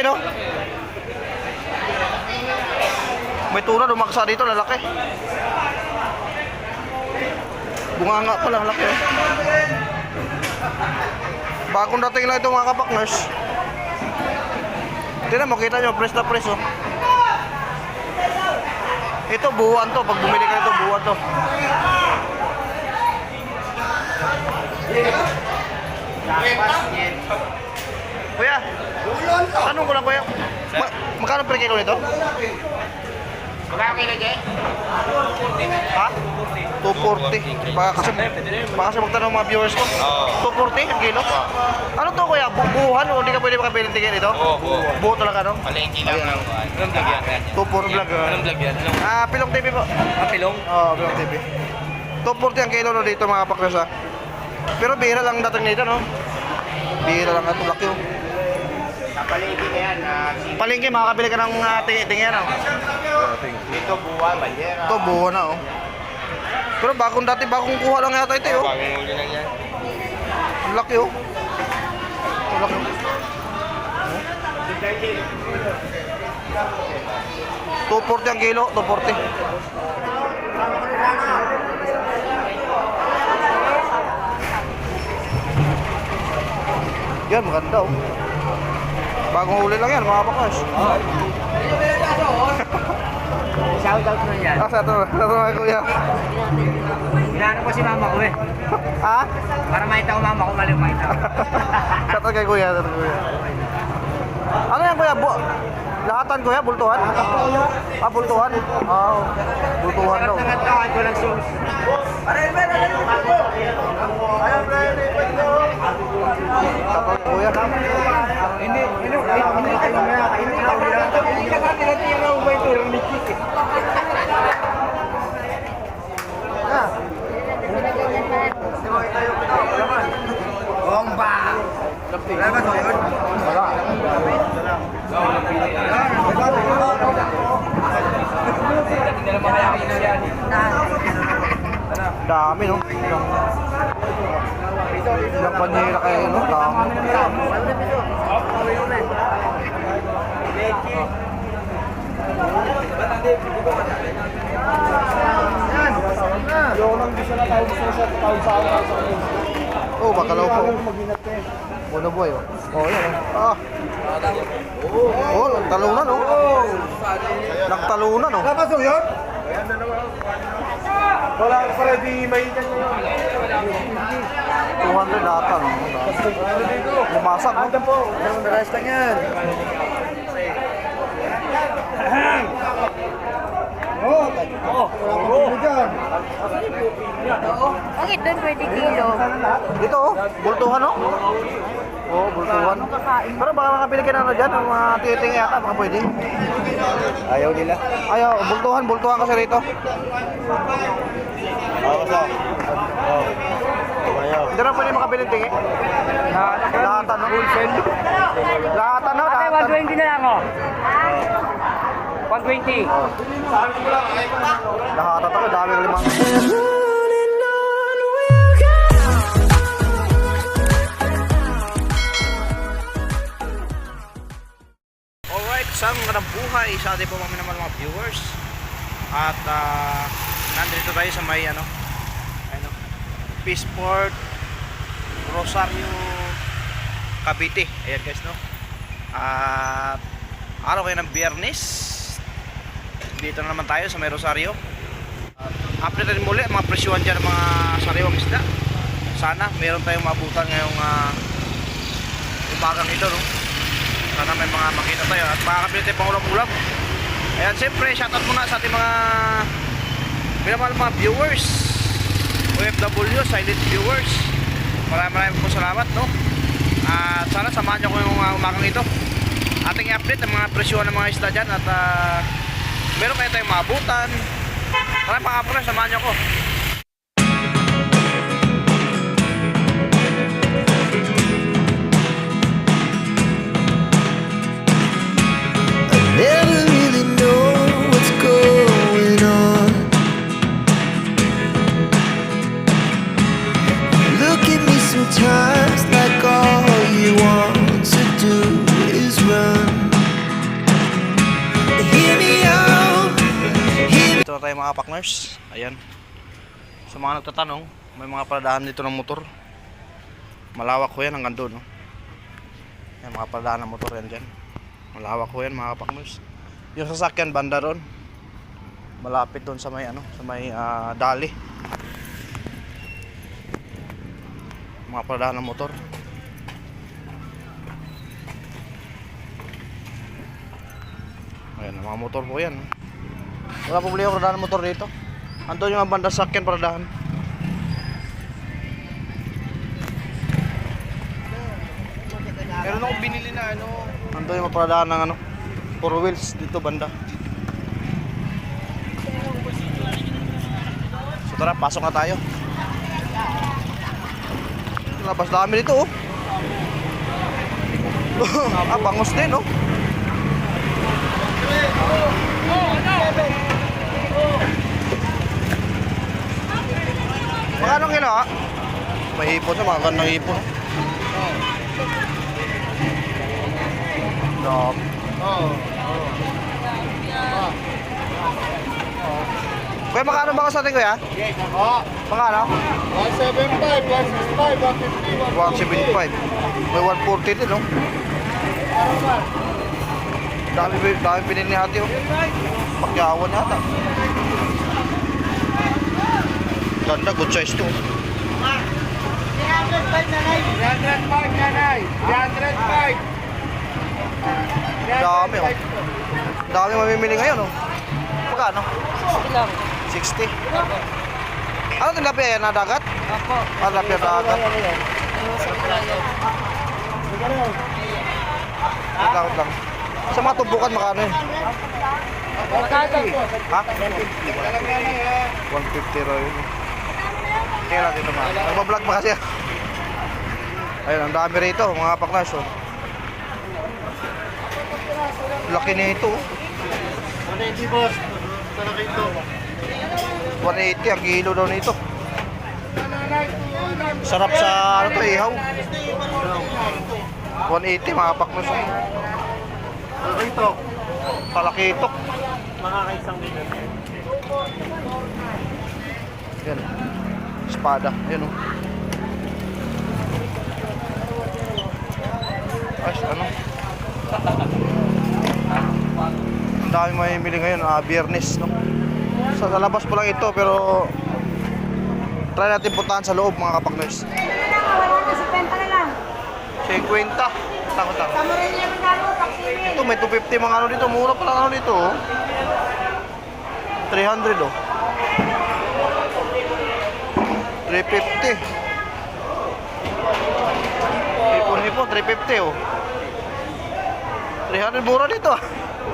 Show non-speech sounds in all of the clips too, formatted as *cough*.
No? May tuna dumaksa dito, lalaki. Bunganga pa lang, laki. Bagong dating lang ito mga kapakners. Tingnan mo, kita nyo, press na press, oh. Ito, buwan to. Pag bumili ka nito, buwan to. Kuya, tanong ko lang kuya. Ma magkano per kilo nito? Magkano kilo, Jay? Ha? 240. Baka kasi, baka kasi magtanong mga viewers ko. 240 ang kilo? Ano to kuya? Bu- buuhan o hindi ka pwede makabili ng tingin ito? Oo, buo. Buo talaga no? Palengke lang ng... Anong vlog yan? 240 vlog. ah. Anong vlog yan? Anong... Ah, Pilong TV po. Ah, pilong? Oo, oh, Pilong TV. 240 ang kilo no dito mga kapakres ha. Pero bihira lang dating nito no? Bihira lang ito, laki oh. Sa palengke na yan. ah, si- Palengke, makakabili ka ng uh, tingin ano? Dito buwan, bandera. Ito, buo na oh. Pero bagong dati, bagong kuha lang yata ito oh. Bagong uli lang yan. Ang laki oh. Ang laki. Two forty ang kilo, two forty. Yan, maganda oh. Bagong huli lang yan, mga bakas. *laughs* Shout out na yan. Ah, sa ito, sa ito mga kuya. Inaano ko si mama ko eh. *laughs* Ha? Para makita ko mama ko, mali makita ko. *laughs* Sa ito kay kuya, sa ito kuya. Ano yan kuya? Bu lahatan kuya, bultuhan? Ah, bultuhan? Ah, oh. bultuhan daw. Tapos kuya. Hindi, hindi, hindi ka hindi ka hindi ka sa tinatira mo ba ito yung nikik eh. Bomba! Wala ba ito yun? Wala. Dami no. Ilang panyera kayo no? Dami. Oh, bakalaw po. Bono boy oh. Oh, yan oh. Ah. Oh, nagtalunan oh. Nagtalunan oh. Napasok yun? Wala ka pala di nyo yun. 200 lata no. Bumasak no. Adam po, ang daras lang yan. Oo, oo, oo. dyan. Bakit doon 20 kilo? Dito oh, bultuhan oh. Oh, bultuhan. Pero baka makabili ka na na dyan, ang mga titing yata, baka pwede. Ayaw nila. Ayaw, bultuhan, bultuhan kasi rito. Oo, so. Oo. Ayaw. Hindi na pwede makabili ng tingi. Lahat ano? Lahat ano? Ate, Lahat ano? 120 na lang oh. 120. Lahat ako, dami ng limang. Ating po mga naman mga viewers. At uh, nandito tayo sa may ano, ano, Peaceport, Rosario, Cavite. Ayan guys, no? At araw kayo ng biyernes. Dito na naman tayo sa may Rosario. At update natin muli mga presyuhan dyan mga sariwang isda. Sana meron tayong mabutan ngayong uh, umagang ito, no? Sana may mga makita tayo at makakabili tayo pang ulam-ulam. Ayan, siyempre, shoutout muna sa ating mga minamahal mga viewers. OFW, silent viewers. Maraming maraming po salamat, no? At sana samahan nyo ko yung uh, umagang ito. Ating i-update ang mga presyo ng mga isda dyan at uh, meron kayo tayong maabutan. Maraming mga kapre, samahan nyo ko. Tayo mga partners. Ayan. Sa mga nagtatanong, may mga paradahan dito ng motor. Malawak ko yan hanggang doon. No? Yan, mga paradahan ng motor yan dyan. Malawak ko yan mga partners. Yung sasakyan banda doon. Malapit doon sa may ano, sa may ah, dali. Mga paradahan ng motor. Ayan, mga motor po yan. Wala problema paradahan ng motor dito. Andun yung banda sakyan paradahan. Meron akong binili na ano. Andun yung mga paradahan ng ano, four wheels dito banda. So tara, pasok na tayo. Labas dami dito oh. *laughs* ah, bangos din oh. Ang kilo ah? May hipon sa mga ganang hipon. Dog. Kuya, magkano ba ka sa atin kuya? Yes, ako. Magkano? 175, 165, 150, 175. May 140 din, no? Dami, dami pinili ni ate, oh. Pakyawan yata. Ganda, good size to. 305 nanay. 305. Dami, oh. Dami mamimili ngayon, oh. Magkano? 60 Ano tilapia yan na dagat? Opo. Ah, tilapia dagat. Wait lang, wait lang. Sa mga tubukan, magkano yun? Ha? 150 raw yun. Kaya natin ito mga. Nagbablog pa kasi. Ayun, ang dami rito, mga paklas. Oh. Laki na ito. oh. 180 boss. Talaga ito. 180 ang kilo daw nito. Sarap sa ano to, ihaw. 180 mga paklas. oh. Ito. Palakitok. Makakaisang dito. Yan. Espada. Ayan oh. Ay, ano? *laughs* Ang dami mamimili ngayon, ah, biyernes, no? Sa, sa labas po lang ito, pero try natin puntahan sa loob, mga na, 50 na lang. 50. Takot ako. Ito, may 250 mga ano dito. Mura pa lang ano dito, oh. 300, oh. 350. Hipon-hipon, 350, oh. 300 mura dito, ah.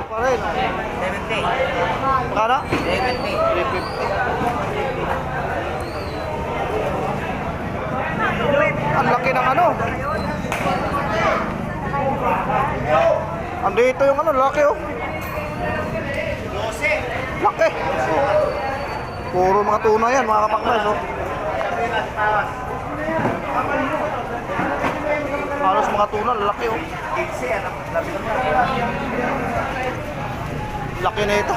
Pa rin. 70. Magkano? 70. 350. Ang laki ng ano. Andito yung ano, laki oh. 12. Laki. Puro mga tuna yan, mga kapaklas oh. Halos mga tuna, laki oh. 15 anak. Labi naman. Laki na ito.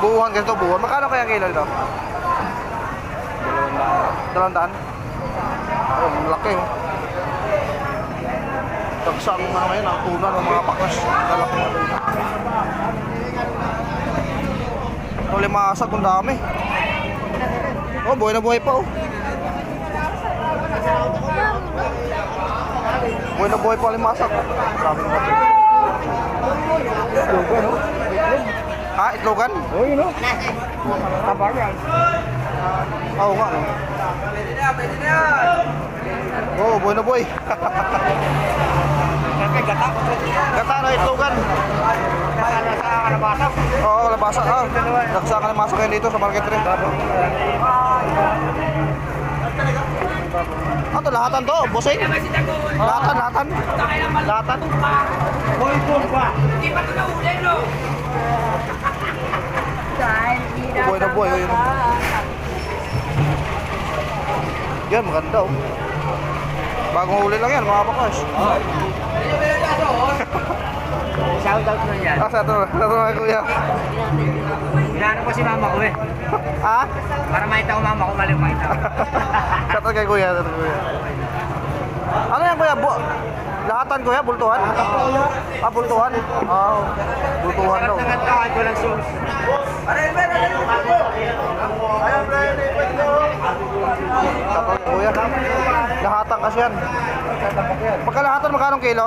Buuhan ganito, buuhan. Magkano kaya ang kilo ito? Dalawang daan. Ayun, ang laki oh. Tagsa ang mga ngayon, ang tuna ng mga paklas. Lalaki na tuna. Ito limasag, kung dami. Oh, buhay na buhay pa oh. Buhay na buhay pa na ito. Itlogan, oh. Ha? Itlogan? Oh, yun o. Tabagan. Oo nga? Oo, oh, buhay na buhay. Kasi gata. Gata na itlogan. Kaya sa kalabasan. Oo. Ah, nakasa kalabasa kayo dito sa market rin. Ano to, lahatan to, bossing? Lahatan, lahatan. Lahatan. Hoy, bomba. Dahil di na Buhay na buhay, oh, yun. Yan, maganda oh. Bagong huli lang yan, mga pakas. Shout out na yan. Ah, sa ito, sa ito, kuya. *laughs* Inaano ko si mama ko eh. Ha? Para makita ko mama ko, mali makita ko. *laughs* Shout out kay kuya, shout out kuya. Ano yan kuya? Bu lahatan kuya, bultuhan? Ah, bultuhan? Ah, bultuhan daw. Tangat ka, kahit walang shoes. Shout out kay kuya. Lahatan kasi yan. Pagkalahatan, magkano kilo?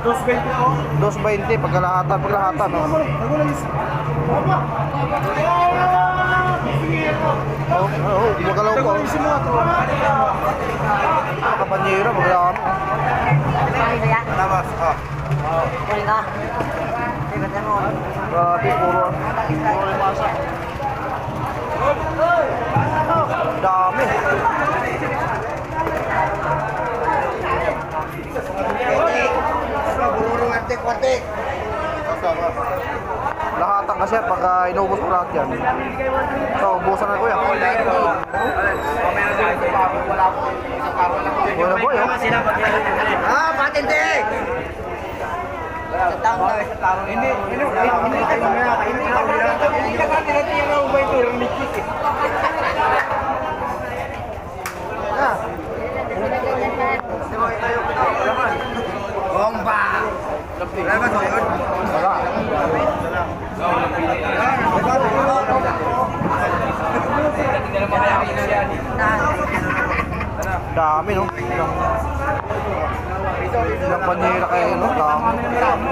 220 po. 220, pagkalahatan, pagkalahatan. Oh. Oh, oh, magalaw ko. Kapanyera, magalaw. Yan? Labas, ah. Mo. Grabe, puro. Puro limasa. Dami. Bururong antik-antik. Lahatan kasi pagka inubos ko lahat yan. So, ubusan na kuya. Wala boy, oh. Ah, patindi! Hindi, hindi, hindi ka hindi ka hindi ka nila tira mo ba ito yung nikit eh. Bomba! Wala ba ito yun? Dami, no? Ilang panyera kayo, no? Dami.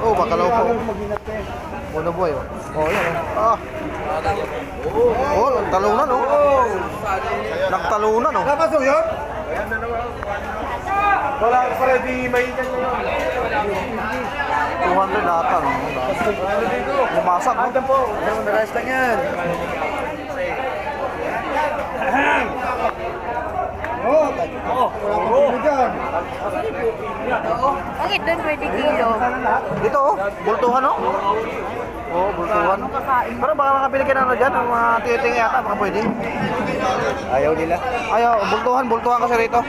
Oh, bakalaw pa. oh. Uno boy, oh. Oh, yan, oh. Ah. Oh, nagtalunan, oh. Nagtalunan, oh. Mo yun? Wala ka pala di mainit ngayon. 200 ata, no? Lumasak, no? Andan po. Daras lang yan. Oo, oh, wala kang pili dyan. Bakit doon 20 kilo? Dito, oh. Bultuhan, oh. Oh, bultuhan. Pero baka makabili ka na ano dyan, ang mga titing yata, baka pwede. Ayaw nila. Ayaw, bultuhan, bultuhan kasi rito.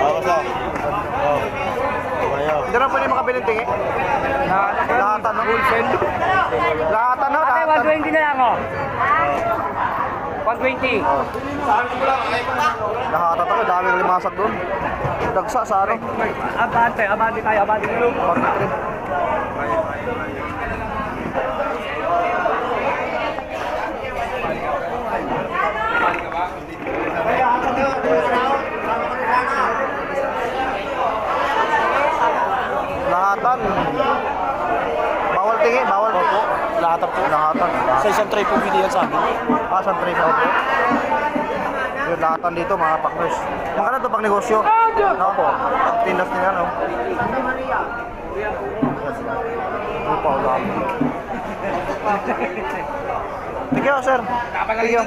Oo, so. Oo. Ayaw. Hindi na pwede makabili ng tingi. Lahatan, no? Lahatan, no? Ate, Lahatan. 120 na lang oh. 120. Oh. Nakatata ko, dami ng limasak doon. Dagsa sa ano? Abante, abante tayo, abante. 43. Po. Lahatan po. Lahatan. Sa isang tray po binigyan sa akin. Ah, isang tray po. Yung lahatan dito mga pakners. Magkano to pang negosyo? Ako po. Ang tindas nila no. Ano pa ulam? Thank you, sir. Thank you.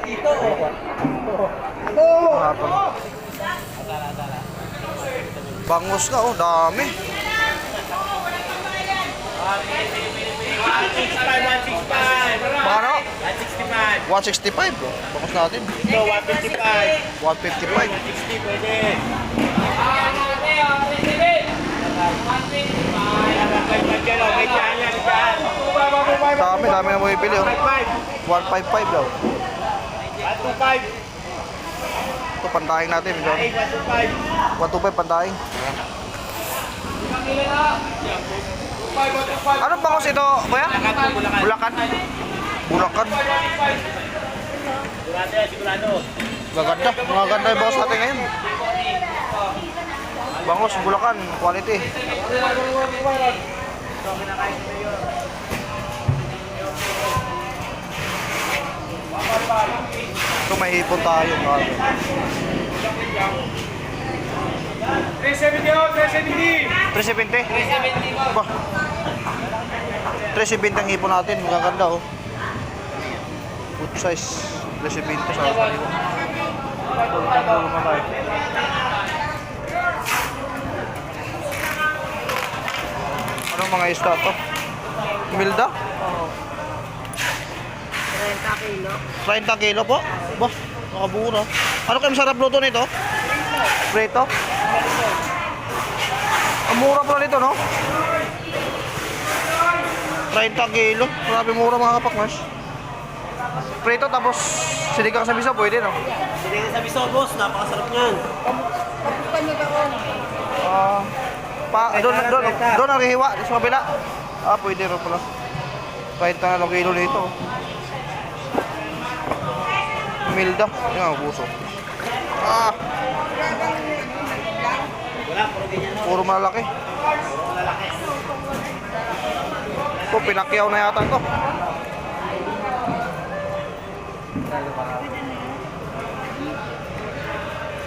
Lahatan. Bangus ka, oh, dami. Magkano? 165. 165 bro. Bakos natin. So, 155. 155. 60 pwede. Dami, dami na bumibili oh. 155 daw. 125. Ito pandaing natin, John. 125. 125 pandaing. Anong bangos ito, kuya? Bulakan. Bulakan. Maganda. Maganda yung bangos natin ngayon. Bangos, Bulacan, quality. Ito may ipon tayo. mga 370 oh, 370. 370? 370 Ba? 370 ang ipon natin. Magaganda oh. Good size. 370 sa akin. Anong mga isda to? Milda? 30 kilo. 30 kilo po. Bah, nakabura. Ano kayo masarap luto nito? Prito? Ang mura pala nito, no? 30 kilo. Grabe mura mga kapakmas. Prito tapos sinigang sa bisa pwede, no? Hindi ka sabi so, boss. Napakasarap niyan. Ah, pa, doon, doon, doon ang hiwa sa kabila. Ah, pwede rin pala. 30 na lang kilo nito. Milda. Yan ang puso. Ah, puro malaki. Ito, pinakyaw na yata ito.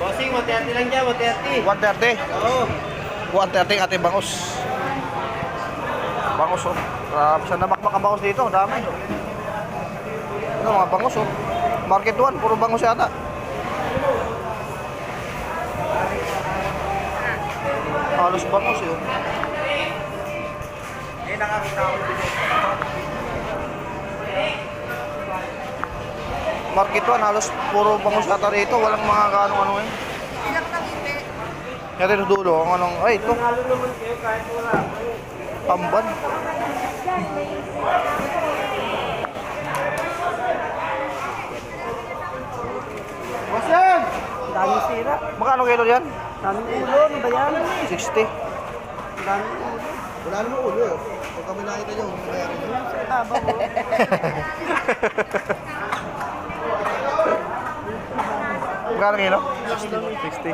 Bossing, 130 lang dyan, 130. 130. Oo. 130 ate bangus. Bangus oh. Grabe sa namakmak ang bangus dito, dami. Ano mga bangus oh. Market 1, puro bangus yata. Halos bangus yun. Eh, nakakita ko. Market 1, halos puro bangus yata dito. Walang mga kaano-ano eh. Yan rin dulo, ang anong, ay ito, Halo naman kayo kahit wala. tamban. Bossing! Dami sira. Magkano kilo yan? Dami ulo. Ano ba yan? 60. Dami ulo. Wala namang ulo eh. Pag kami nakita nyo, mamayari nyo. Magkano kilo? 60.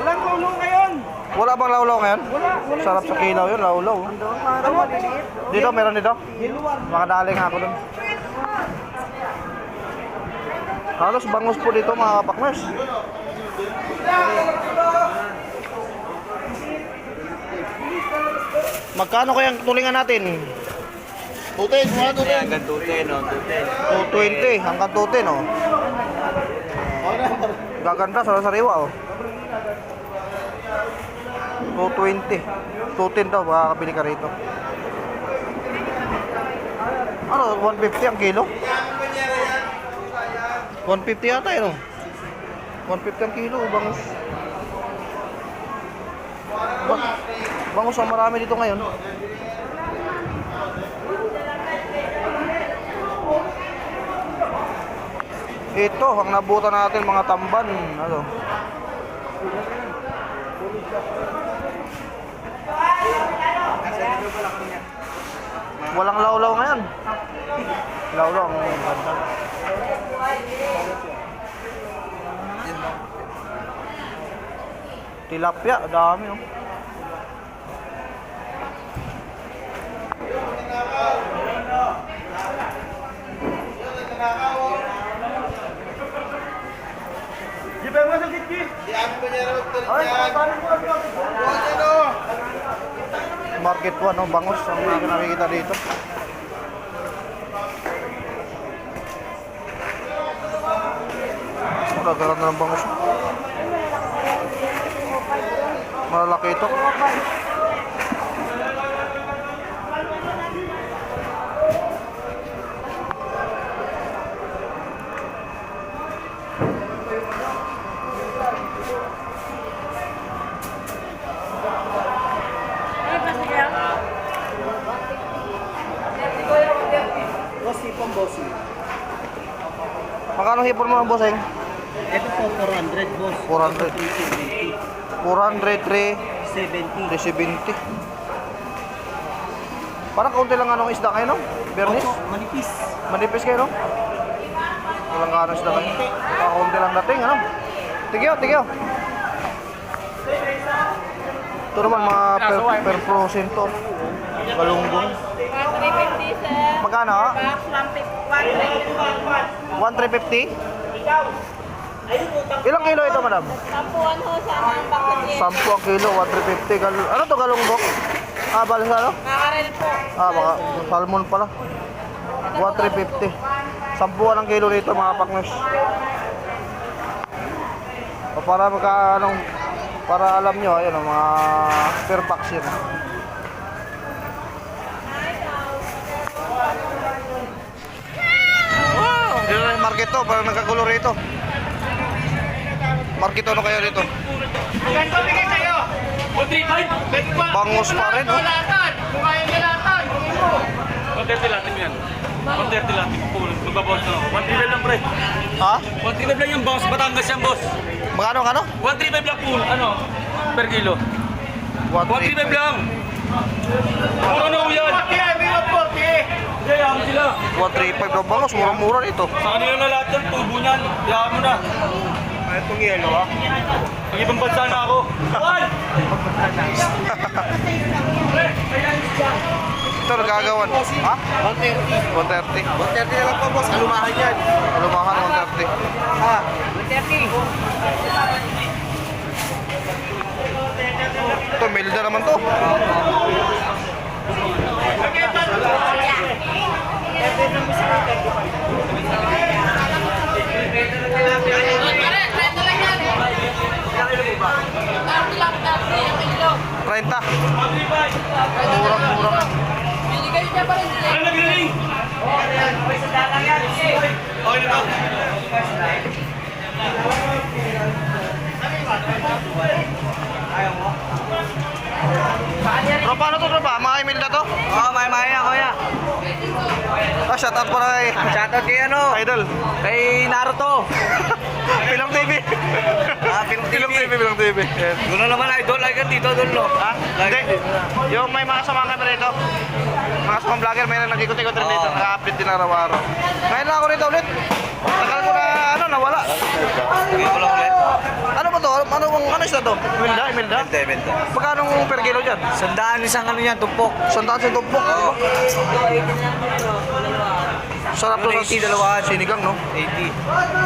Walang ulo ngayon. Wala bang lawlaw ngayon? Wala. Wala. Sarap sa kilaw yun, lawlaw. oh. Doon, parang maliliit. Dito, meron dito? Hiluan. Makadali nga ako dun. Halos bangus po dito mga kapakners. Magkano kayang tulingan natin? Tutin, mga tutin. Hanggang tute, no? Tute. 220 hanggang 210 oh. Gaganda sa sariwa oh. 220. 210 daw makakabili ka rito. Ano, 150 ang kilo? 150 yata yun oh. 150 ang kilo, bangus. Ba- bangus ang marami dito ngayon. Ito, ang nabutan natin mga tamban. Ano? Walang lawlaw ngayon. Lawlaw ang ganda. Tilapia, dami oh. Market 1, no? bangus ang nakikita dito. Na ng bangus. Malalaki ito. Magkano hipon mo ng bossing? Ito po, 400, boss. 400. 400, 3, 70. 370. Parang kaunti lang anong isda kayo, no? Bernis? Opo, manipis. Manipis kayo, no? Walang kaano isda kayo. Kakaunti lang dating, ano? Tigyo, tigyo. Ito naman mga per, per frozen to. Galunggong. 350 sir. Magkano? ha? Box 150. 1,350? Ilang kilo ito, madam? Tampuan ho sana ang bakit 10 ang kilo, 1,350. Gal ano to, galunggong? Ah, balas ano? Kakarel po. Ah, baka salmon pala. 1,350. 10 ang kilo nito mga pakners. O para magka anong para alam nyo, ayun, ang mga per box yun. market to, parang nagkagulo rito. Market ano kaya rito? Ganito bigay sa'yo. 135. Bangus pa rin, oh. Kaya kalatan. Kunin mo. 130 lahat yan. 130 lahat yung pool. Magbabawas na. 135 lang pre. Ha? 135 lang yung boss. Batangas yan boss. Magkano, kano? 135 lang pool. Ano? Per kilo. 135 lang. Puro na ho yan. 40 yan. May 40. Hindi, yaman sila. 135 na bangus, mura-mura rito. Sa kanila na lahat yan. Tubo niyan. Yaman mo na. Ano itong yelo ha? Pag ibang bansa na ako. One! Ito, nagagawan. Ha? 130. 130. 130 na lang po, boss. Alumahan yan. Alumahan, 130. Ha? Ito, Milda naman to. Renta. Murang-murang. Ano nagriling? Ah, shout out pala kay Shoutout kay ano? Idol. Kay Naruto. *laughs* Pilong TV. Ah, Pilong TV. Pilong TV, Pilong TV. Yan. Doon naman idol. Like dito, doon lo. Ha? Hindi. Yung may mga samang kami rito. Mga samang vlogger, may nag-ikot-ikot rin dito. Naka-update din araw-araw. Ngayon lang ako rito ulit. Tagal ko na, ano, nawala. Sige ko lang ulit. Ano ba to? Ano, ano, ano isda to? Imelda? Imelda? Bente, bente. Magkano per kilo dyan? Sandaan isang ano yan, tumpok. Sandaan sa tumpok. Sarap to sa 80 dalawahan. sinigang, no? 80.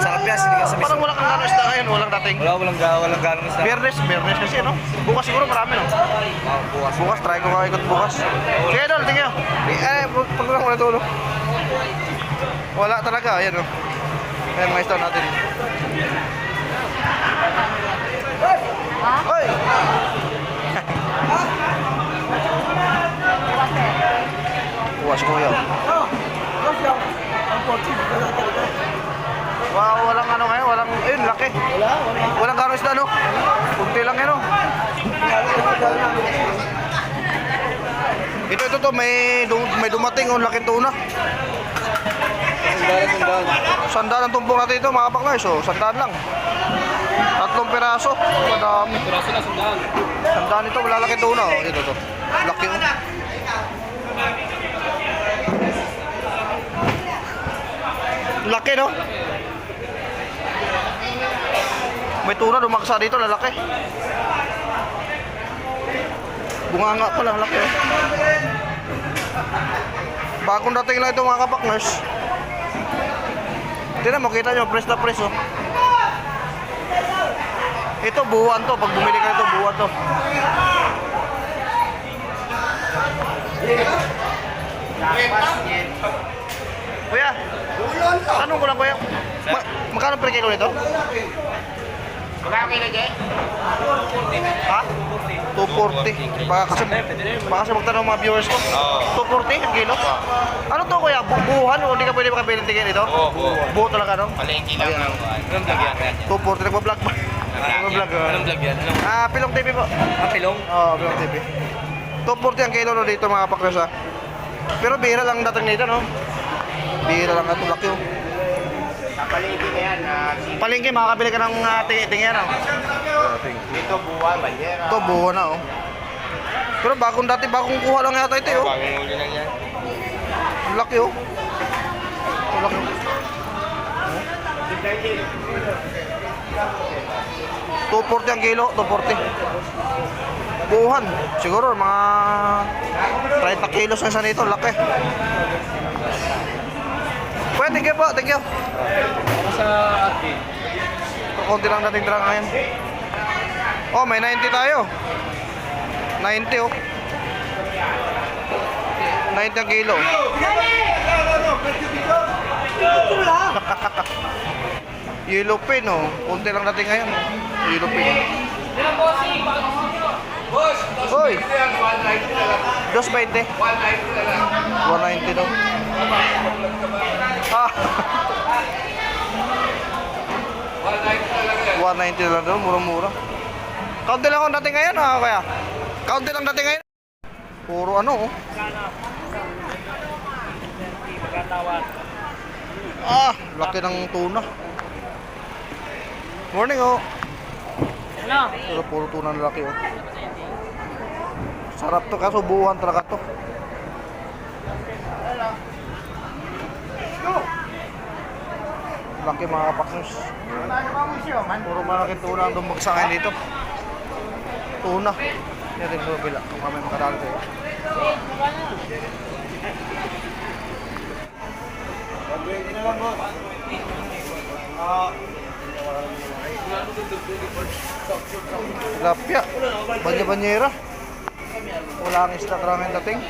Sarap yan, ka sa Parang walang kang ano isda ngayon, walang dating. Wala, walang ga, walang ganong isda. Biyernes, biyernes kasi, no? Bukas siguro marami, no? Oh, bukas. Bukas, try ko kakikot bukas. Sige, Dol, tingin. Eh, pag lang ito, no? Wala talaga, ayan, no? Ayan, mga isda natin. Hoy! Bukas ko yun. Wow, walang ano ngayon, walang, ayun, laki. Wala, wala. Walang gano'ng isda, no? Kunti lang yun, no? Ito, ito, to, may, dum- may dumating, oh, laking tuna. Sandaan, ang tumpok natin ito, mga kapaknais, oh, sandaan lang. Tatlong piraso, madami. Piraso na sandaan. Sandaan ito, wala laking tuna, oh. Ito, to. Laki, oh. Laki, no? May tuna, dumaksa dito, lalaki. Bunga nga pala, laki, oh. Bagong dating lang ito, mga kapakners. Tingnan mo, kita nyo, press na press, oh. Ito, buwan to. Pag bumili ka nito, buwan to. Kuya, tanong ko lang kuya. Ma magkano per kilo nito? Magkano kilo, Jay? Ha? 240. Baka kasi, baka kasi magtanong mga viewers ko. 240 ang kilo? Ano to kuya? Bu- buuhan o hindi ka pwede makabili ng tingin ito? Oo, buo. Buo talaga no? Palengke lang ng... Anong vlog yan? 240 nagbablog ba? Nagbablog. ah. Anong vlog yan? Anong... Ah, Pilong TV po. Kapilong? Oo, oh, Pilong TV. 240 ang kilo no dito mga pakras ha. Pero bihira lang dating nito no? Bihira lang ito, laki oh. Kapalingki na yan. ah, Palengke, makakabili ka ng uh, tingin ano? Dito, buwan, banyera. Ito, buo na oh. Pero bagong dati, bagong kuha lang yata ito oh. Bagong uli lang yan. Ang Laki oh. Ang laki. Two forty ang kilo, 240. Buuhan. Siguro mga 30 kilos na isa nito, laki. Pwede, thank you po, thank you. Sa ate. Konti lang dating tira ngayon. Oh, may 90 tayo. 90 oh. 90 ang kilo. Yellow pin oh. Konti lang dating ngayon. Yellow pin. Hoy! 220. 190 daw. Ah. 190 na lang doon, mura-mura. Kaunti lang ang dating ngayon, ah, kaya. Kaunti lang dating ngayon. Puro ano, oh. Ah, laki ng tuna. Morning, oh. Ano? Pero puro tuna na laki, oh. Sarap to, kaso buuhan talaga to. Laki mga kapaknos. Puro malaki tuna ang dumbagsakin dito. Tuna. Yan din sa bila. Kung kami makadalo tayo. Lapya. Banya-banyera. Wala ang isla karangin dating.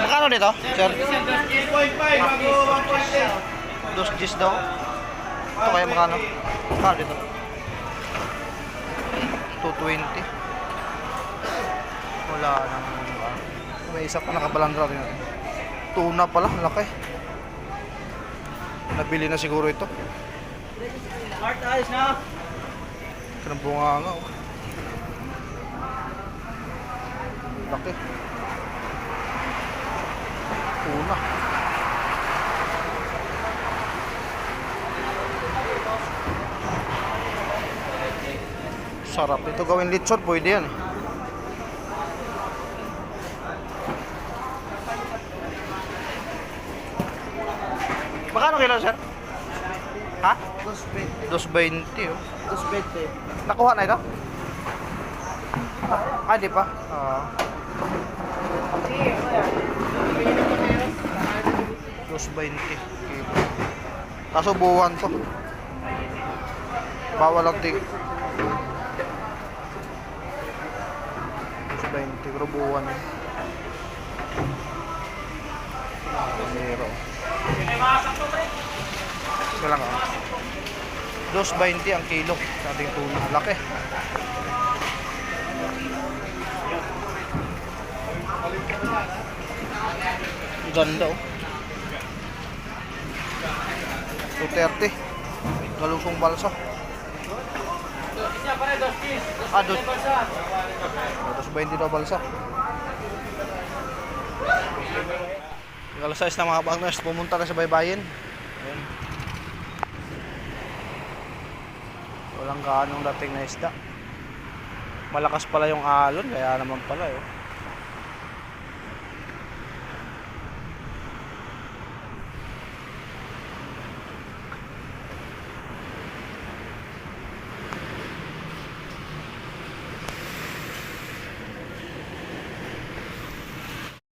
Magkano dito, sir? Dos gis daw. Ito kaya magkano? Magkano dito? 220. Wala nang May isa pa nakabalandra rin natin. Tuna pala, laki. Nabili na siguro ito. Art, ayos na. Bunga nga oh. Laki. Tuna. Sarap ito gawin lechon, pwede yan. eh. Magkano kilo, sir? Ha? 220 oh. 220. Nakuha na ito? Ah, di pa? Ah. Dos 20 kilo. Kaso buwan to. Bawal ang ting. Dos 20 pero buwan eh. Ito lang ah. Dos 20 ang kilo sa ating tuna. Laki. Ganda oh. 230. Galusong balsa. Ah, dos. Dos 20 daw balsa. Alas 6 na mga partners, pumunta na sa baybayin. Ayan. Walang gaanong dating na isda. Malakas pala yung alon, kaya naman pala eh.